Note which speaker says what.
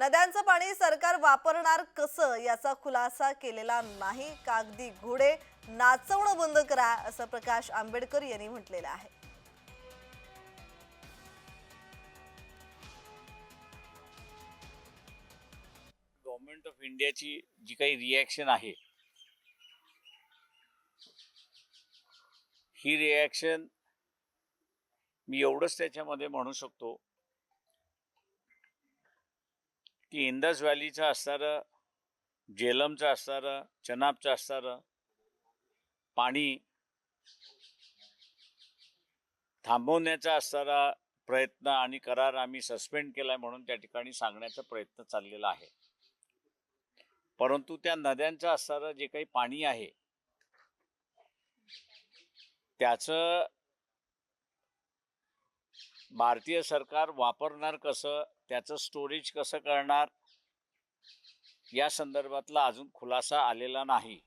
Speaker 1: नद्यांचं पाणी सरकार वापरणार कसं याचा खुलासा केलेला नाही. कागदी घोडे नाचवणं बंद करा असं प्रकाश आंबेडकर यांनी म्हटलेलं आहे.
Speaker 2: गव्हर्नमेंट ऑफ इंडियाची जी काही रिॲक्शन आहे ही रिॲक्शन मी एवढंच त्याच्यामध्ये म्हणू शकतो की इंदस व्हॅलीचं असणारं जेलमचं असणारं चनाबचं असणारं पाणी थांबवण्याचा असणारा प्रयत्न आणि करार आम्ही सस्पेंड केला आहे म्हणून त्या ठिकाणी सांगण्याचा प्रयत्न चाललेला आहे. परंतु त्या नद्यांचं असणारं जे काही पाणी आहे त्याचं भारतीय सरकार वापरणार कसं? त्याचं स्टोरेज कसं करणार? या संदर्भातला अजून खुलासा आलेला नाही.